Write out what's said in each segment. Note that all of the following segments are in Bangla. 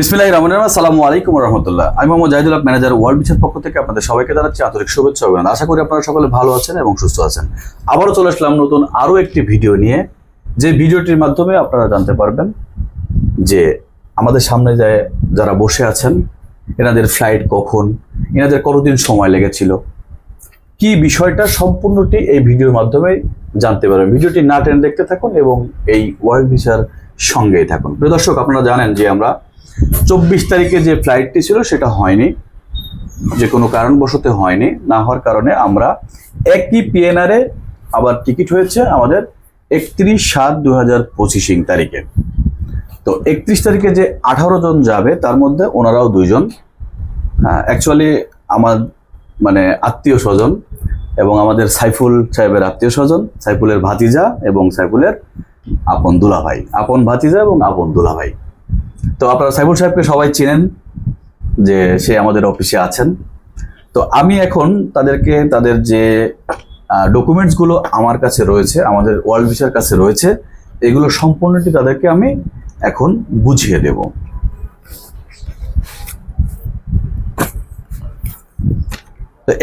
বিসমিল্লাহ রহমান আসসালামু আলাইকুম রহমতুল্লাহ। আমি মোহাম্মদ জাহিদুল হক, ম্যানেজার ওয়ার্ল্ড বিচের পক্ষ থেকে আপনাদের সবাইকে জানাচ্ছি আন্তরিক শুভেচ্ছা অভিনন্দন। আশা করি আপনারা সকলে ভালো আছেন এবং সুস্থ আছেন। আবারও চলে আসলাম নতুন আরও একটি ভিডিও নিয়ে। যে ভিডিওটির মাধ্যমে আপনারা জানতে পারবেন যে আমাদের সামনে যে যারা বসে আছেন, এনাদের ফ্লাইট কখন, এনাদের কতদিন সময় লেগেছিল, কি বিষয়টা সম্পূর্ণটি এই ভিডিওর মাধ্যমে জানতে পারবেন। ভিডিওটি না টেনে দেখতে থাকুন এবং এই ওয়ার্ল্ড ভিসার সঙ্গেই থাকুন। প্রিয় দর্শক, আপনারা জানেন যে আমরা চব্বিশ তারিখে যে ফ্লাইটটি ছিল সেটা হয়নি। যে কোনো কারণবশত হয়নি। না হওয়ার কারণে আমরা একই পিএনআরে আবার টিকিট হয়েছে আমাদের একত্রিশ সাত দু হাজার পঁচিশিং তারিখে। তো একত্রিশ তারিখে যে আঠারো জন যাবে, তার মধ্যে ওনারাও দুইজন। অ্যাকচুয়ালি আমার মানে আত্মীয় স্বজন এবং আমাদের সাইফুল সাহেবের আত্মীয় স্বজন, সাইফুলের ভাতিজা এবং সাইফুলের আপন দুলাভাই। আপন ভাতিজা এবং আপন দুলাভাই। তো আপনারা সাইফুল সাহেবকে সবাই চেনেন যে সে আমাদের অফিসে আছেন। তো আমি এখন তাদেরকে, তাদের যে ডকুমেন্টসগুলো আমার কাছে রয়েছে, আমাদের ওয়ার্ল্ড ভিসার কাছে রয়েছে, এগুলো সম্পূর্ণটি তাদেরকে আমি এখন বুঝিয়ে দেব।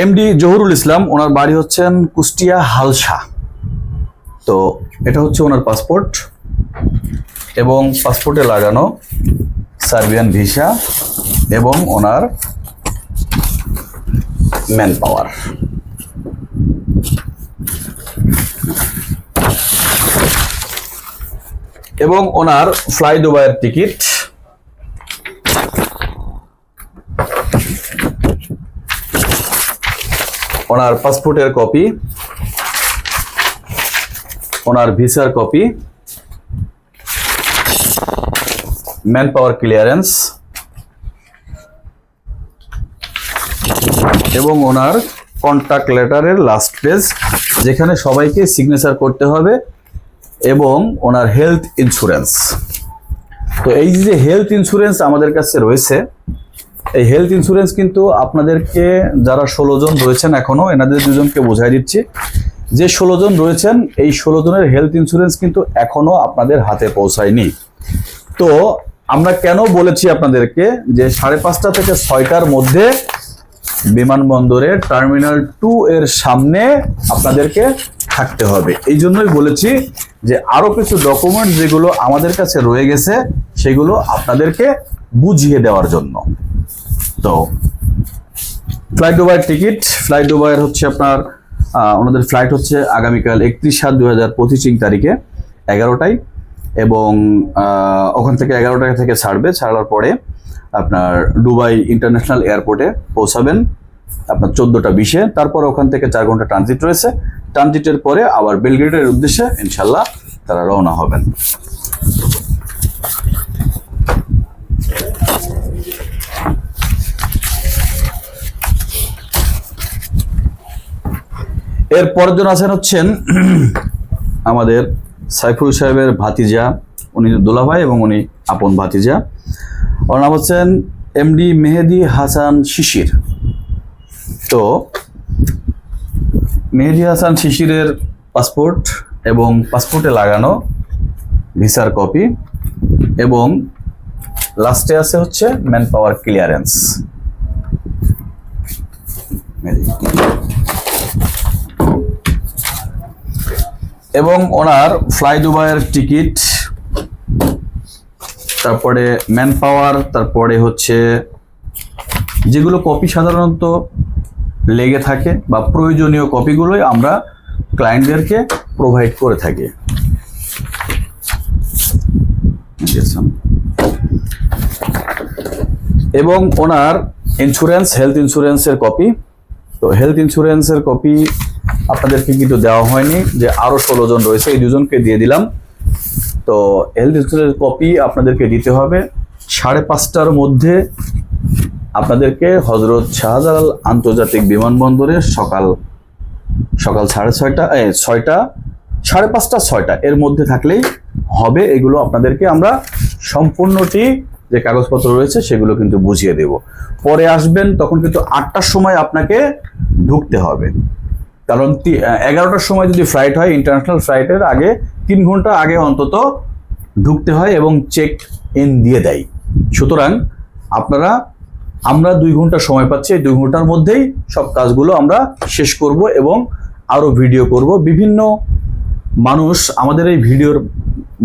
এমডি জহুরুল ইসলাম, ওনার বাড়ি হচ্ছেন কুষ্টিয়া হালসা তো এটা হচ্ছে ওনার পাসপোর্ট। এবং পাসপোর্টে লাগানো সার্বিয়ান ভিসা এবং ওনার ম্যান পাওয়ার এবং ওনার ফ্লাই দুবাইয়ের টিকিট ওনার পাসপোর্টের কপি ওনার ভিসার কপি ম্যান পাওয়ার ক্লিয়ারেন্স এবং ওনার কন্ট্যাক্ট লেটারের লাস্ট পেজ যেখানে সবাইকে সিগনেচার করতে হবে এবং ওনার হেলথ ইন্স্যুরেন্স তো এই যে হেলথ ইন্স্যুরেন্স আমাদের কাছে রয়েছে, এই হেলথ ইন্স্যুরেন্স কিন্তু আপনাদেরকে যারা ষোলো জন রয়েছেন এখনও, এনাদের দুজনকে বোঝাই দিচ্ছি। যে ষোলো জন রয়েছেন, এই ষোলো জনের হেলথ ইন্স্যুরেন্স কিন্তু এখনও আপনাদের হাতে পৌঁছায়নি। তো আমরা কেন বলেছি আপনাদেরকে যে সাড়ে পাঁচটা থেকে ছয়টার মধ্যে বিমানবন্দরে টার্মিনাল টু এর সামনে আপনাদেরকে থাকতে হবে। এই জন্যই বলেছি যে আরও কিছু ডকুমেন্ট যেগুলো আমাদের কাছে রয়ে গেছে, সেগুলো আপনাদেরকে বুঝিয়ে দেওয়ার জন্য। তো ফ্লাইট দুবাইয়ের টিকিট ফ্লাইট দুবাইয়ের হচ্ছে আপনার ওনাদের ফ্লাইট হচ্ছে আগামীকাল একত্রিশ সাত দু হাজার পঁচিশিং তারিখে এগারোটায়। এবং ওখান থেকে এগারোটা থেকে ছাড়বে। ছাড়ার পরে আপনার দুবাই ইন্টারন্যাশনাল এয়ারপোর্টে পৌঁছাবেন আপনার চোদ্দোটা বিশে। তারপর ওখান থেকে চার ঘণ্টা ট্রানজিট রয়েছে। ট্রানজিটের পরে আবার বেলগ্রেডের উদ্দেশ্যে ইনশাল্লাহ তারা রওনা হবেন। এর পরের জন আছেন হচ্ছেন আমাদের সাইফুল সাহেবের ভাতিজা, উনি দোলাভাই এবং উনি আপন ভাতিজা। ওর নাম হচ্ছেন এমডি মেহেদি হাসান শিশির। তো, মেহেদি হাসান শিশিরের পাসপোর্ট এবং পাসপোর্টে লাগানো ভিসার কপি এবং লাস্টে আছে হচ্ছে ম্যান পাওয়ার ক্লিয়ারেন্স এবং ওনার ফ্লাই দুবাইয়ের টিকিট, তারপরে ম্যান পাওয়ার তারপরে হচ্ছে যেগুলো কপি সাধারণত লেগে থাকে বা প্রয়োজনীয় কপিগুলোই আমরা ক্লায়েন্টদেরকে প্রোভাইড করে থাকি। এবং ওনার ইন্স্যুরেন্স হেলথ ইন্স্যুরেন্সের কপি তো হেলথ ইন্স্যুরেন্সের কপি আপনাদেরকে কিন্তু দেওয়া হয়নি যে আরও ষোলো জন রয়েছে, এই দুজনকে দিয়ে দিলাম। তো হেলথ ইন্স্যুরেন্স কপি আপনাদেরকে দিতে হবে। সাড়ে পাঁচটার মধ্যে আপনাদেরকে হজরত শাহজালাল আন্তর্জাতিক বিমানবন্দরে সকাল সকাল সাড়ে ছয়টা ছয়টা, সাড়ে পাঁচটা, ছয়টা, এর মধ্যে থাকলেই হবে। এগুলো আপনাদেরকে আমরা সম্পূর্ণটি যে কাগজপত্র রয়েছে সেগুলো কিন্তু বুঝিয়ে দেব। পরে আসবেন, তখন কিন্তু আটটার সময় আপনাকে ঢুকতে হবে। কারণ এগারোটার সময় যদি ফ্লাইট হয় ইন্টারন্যাশনাল ফ্লাইটের আগে তিন ঘণ্টা আগে অন্তত ঢুকতে হয় এবং চেক ইন দিয়ে দেয়। সুতরাং আপনারা, আমরা দুই ঘণ্টা সময় পাচ্ছি, এই দুই ঘণ্টার মধ্যেই সব কাজগুলো আমরা শেষ করব এবং আরও ভিডিও করব। বিভিন্ন মানুষ আমাদের এই ভিডিওর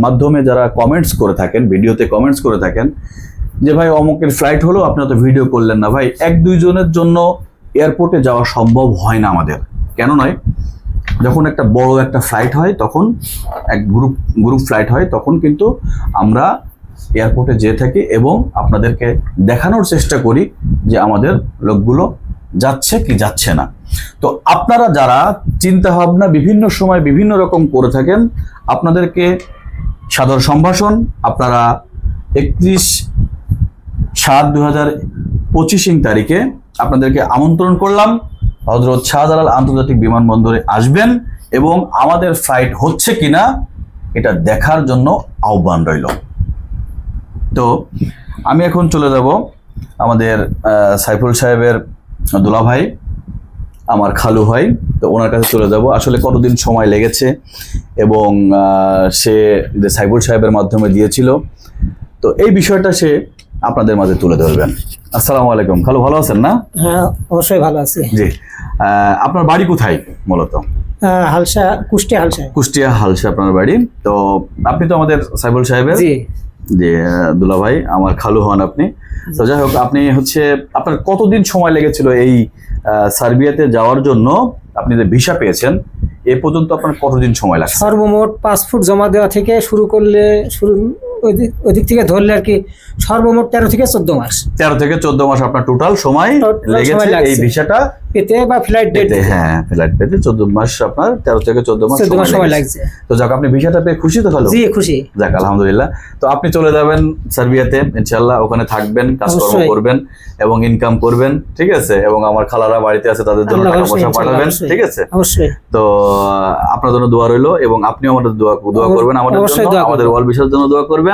মাধ্যমে যারা কমেন্টস করে থাকেন ভিডিওতে কমেন্টস করে থাকেন, যে, ভাই, অমুকের ফ্লাইট হলো আপনারা তো ভিডিও করলেন না। ভাই, এক দুইজনের জন্য এয়ারপোর্টে যাওয়া সম্ভব হয় না আমাদের। কেন নয়? যখন একটা বড় একটা ফ্লাইট হয়, তখন এক গ্রুপ গ্রুপ ফ্লাইট হয়, তখন কিন্তু আমরা এয়ারপোর্টে যেয়ে থাকি এবং আপনাদেরকে দেখানোর চেষ্টা করি যে আমাদের লোকগুলো যাচ্ছে কি যাচ্ছে না। তো আপনারা যারা চিন্তা ভাবনা বিভিন্ন সময় বিভিন্ন রকম করে থাকেন, আপনাদেরকে সাদর সম্ভাষণ, আপনারা একত্রিশ সাত দু হাজার পঁচিশিং তারিখে আপনাদেরকে আমন্ত্রণ করলাম। হজরত শাহজালাল আন্তর্জাতিক বিমানবন্দরে আসবেন এবং আমাদের ফ্লাইট হচ্ছে কিনা এটা দেখার জন্য আহ্বান রইল। তো আমি এখন চলে যাব আমাদের সাইফুল সাহেবের দুলাভাই, আমার খালু ভাই। তো ওনার কাছে চলে যাব। আসলে কতদিন সময় লেগেছে এবং সে যে সাইফুল সাহেবের মাধ্যমে দিয়েছিল। তো এই বিষয়টা সে আপনাদের মাঝে তুলে ধরবেন। আসসালামু আলাইকুম। খালু ভালো আছেন না? হ্যাঁ অবশ্যই ভালো আছি। জি। আপনার বাড়ি কোথায় মূলত? হালসা কুষ্টিয়া হালসা কুষ্টিয়া হালসা আপনার বাড়ি। তো আপনি তো আমাদের সাইফুল সাহেবের? জি। যে দুলা ভাই আমার খালু হন আপনি। তো যাই হোক আপনি হচ্ছে আপনার কতদিন সময় লেগেছিল এই সার্বিয়াতে যাওয়ার জন্য? আপনি যে ভিসা পেয়েছেন এ পর্যন্ত আপনার কতদিন সময় লাগছে? সর্বমোট পাসপোর্ট জমা দেওয়া থেকে শুরু করলে শুরু ওই দিক- থেকে ধরলে আর কি সর্বমোট তেরো থেকে চোদ্দ মাস। তেরো থেকে চোদ্দ মাস আপনার টোটাল সময় লেগেছে এই ভিসাটা। পেতে বা ফ্লাইট পেতে হ্যাঁ ফ্লাইট পেতে চোদ্দ মাস আপনার তেরো থেকে চোদ্দ মাস সময় লাগছে। তো যাক আপনি ভিসাটা পেয়ে খুশি তো জি খুশি। যাক আলহামদুলিল্লাহ। তো আপনি চলে যাবেন সার্বিয়াতে ইনশাল্লাহ ওখানে থাকবেন কাজকর্ম করবেন এবং ইনকাম করবেন ঠিক আছে? এবং আমার খালারা বাড়িতে আছে তাদের জন্য টাকা পয়সা পাঠাবেন ঠিক আছে? তো আপনার জন্য দোয়া রইল এবং আপনিও আমাদের দোয়া দোয়া করবেন আমাদের জন্য আমাদের ওয়াল জন্য দোয়া করবেন।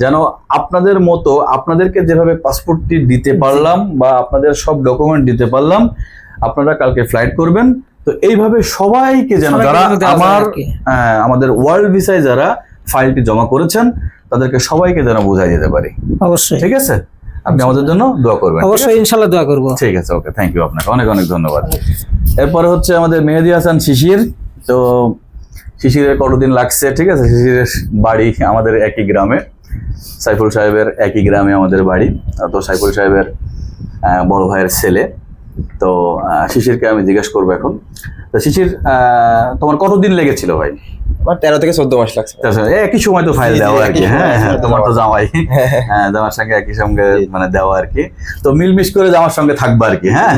যেন আপনাদের মতো আপনাদেরকে যেভাবে পাসপোর্টটি দিতে পারলাম বা আপনাদের সব ডকুমেন্ট দিতে পারলাম আপনারা কালকে ফ্লাইট করবেন। তো এইভাবে সবাইকে যেন যারা আমার আমাদের ওয়ার্ল্ড ভিসায় যারা ফাইলটি জমা করেছেন তাদেরকে সবাইকে যেন বোঝাই দিতে পারি। অবশ্যই। ঠিক আছে? আপনি আমাদের জন্য দোয়া করবেন অবশ্যই ইনশাল্লাহ দোয়া করব। ঠিক আছে ওকে থ্যাংক ইউ আপনাকে অনেক অনেক ধন্যবাদ। এরপরে হচ্ছে আমাদের মেহেদি হাসান শিশির। তো শিশিরের কতদিন লাগছে ঠিক আছে? শিশিরের বাড়ি আমাদের একই গ্রামে সাইফুল সাহেবের একই গ্রামে আমাদের বাড়ি। তো সাইফুল সাহেবের বড় ভাইয়ের ছেলে। তো শিশিরকে আমি জিজ্ঞেস করব এখন। তো শিশির তোমার কতদিন লেগেছিল ভাই? আমার তেরো থেকে চোদ্দ মাস লাগছে। একই সময় তো ফাইল দেওয়া আর কি। হ্যাঁ হ্যাঁ তোমার তো জামাই। হ্যাঁ, হ্যাঁ জামার সঙ্গে একই সঙ্গে মানে দেওয়া আর কি। তো মিলমিশ করে জামার সঙ্গে থাকবা আর কি হ্যাঁ?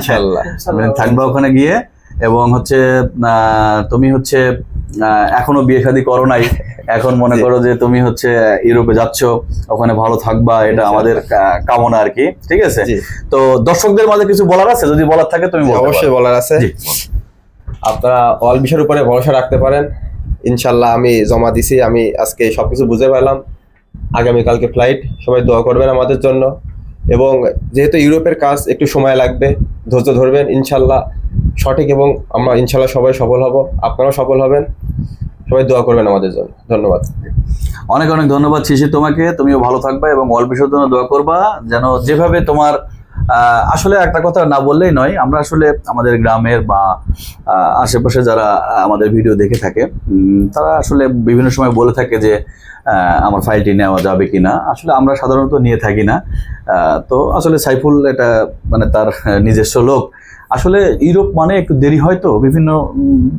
থাকবা ওখানে গিয়ে এবং হচ্ছে তুমি হচ্ছে এখনও বিয়ে শাদী করো নাই। এখন মনে করো যে তুমি হচ্ছে ইউরোপে যাচ্ছ ওখানে ভালো থাকবা এটা আমাদের কামনা আর কি ঠিক আছে? তো দর্শকদের মাঝে কিছু বলার আছে? যদি বলার থাকে তুমি অবশ্যই বলার আছে। আপনারা অল বিষয়ের উপরে ভরসা রাখতে পারেন। ইনশাল্লাহ আমি জমা দিছি আমি আজকে সবকিছু বুঝে পেলাম। আগামীকালকে ফ্লাইট সবাই দোয়া করবেন আমাদের জন্য। এবং যেহেতু ইউরোপের কাজ একটু সময় লাগবে, ধৈর্য ধরবেন, ইনশাল্লাহ। সঠিক এবং আমরা ইনশাল্লাহ সবাই সফল হব। আপনারাও সফল হবেন। সবাই দোয়া করবেন আমাদের জন্য। ধন্যবাদ। অনেক অনেক ধন্যবাদ শিশির তোমাকে। তুমিও ভালো থাকবা এবং অল্প বিষয়ের জন্য দোয়া করবা, যেন যেভাবে তোমার আসলে একটা কথা না বললেই নয়, আমরা আসলে আমাদের গ্রামের বা আশেপাশে যারা আমাদের ভিডিও দেখে থাকে তারা আসলে বিভিন্ন সময় বলে থাকে যে আমার ফাইলটি নেওয়া যাবে কিনা। আসলে আমরা সাধারণত নিয়ে থাকি না। তো আসলে সাইফুল এটা মানে তার নিজস্ব লোক। আসলে ইউরোপ মানে একটু দেরি হয় তো, বিভিন্ন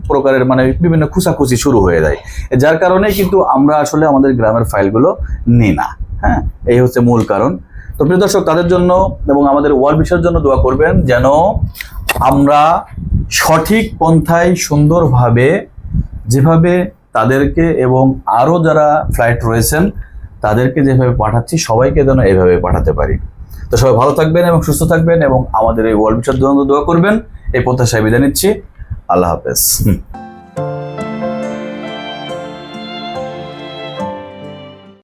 প্রকারের মানে বিভিন্ন খুচাখুচি শুরু হয়ে যায়। যার কারণে কিন্তু আমরা আসলে আমাদের গ্রামের ফাইলগুলো নিই না। হ্যাঁ এই হচ্ছে মূল কারণ। তো প্রিয় দর্শক, তাদের জন্য এবং আমাদের ওয়ার্ল্ড বিষয়ের জন্য দোয়া করবেন যেন আমরা সঠিক পন্থায় সুন্দরভাবে যেভাবে তাদেরকে এবং আরও যারা ফ্লাইট রয়েছেন, তাদেরকে যেভাবে পাঠাচ্ছি, সবাইকে যেন এভাবে পাঠাতে পারি। তো সবাই ভালো থাকবেন এবং সুস্থ থাকবেন এবং আমাদের এই ওয়ার্ল্ড বিষয়ের জন্য দোয়া করবেন। এই প্রত্যাশায় বিদায় নিচ্ছি। আল্লাহ হাফেজ।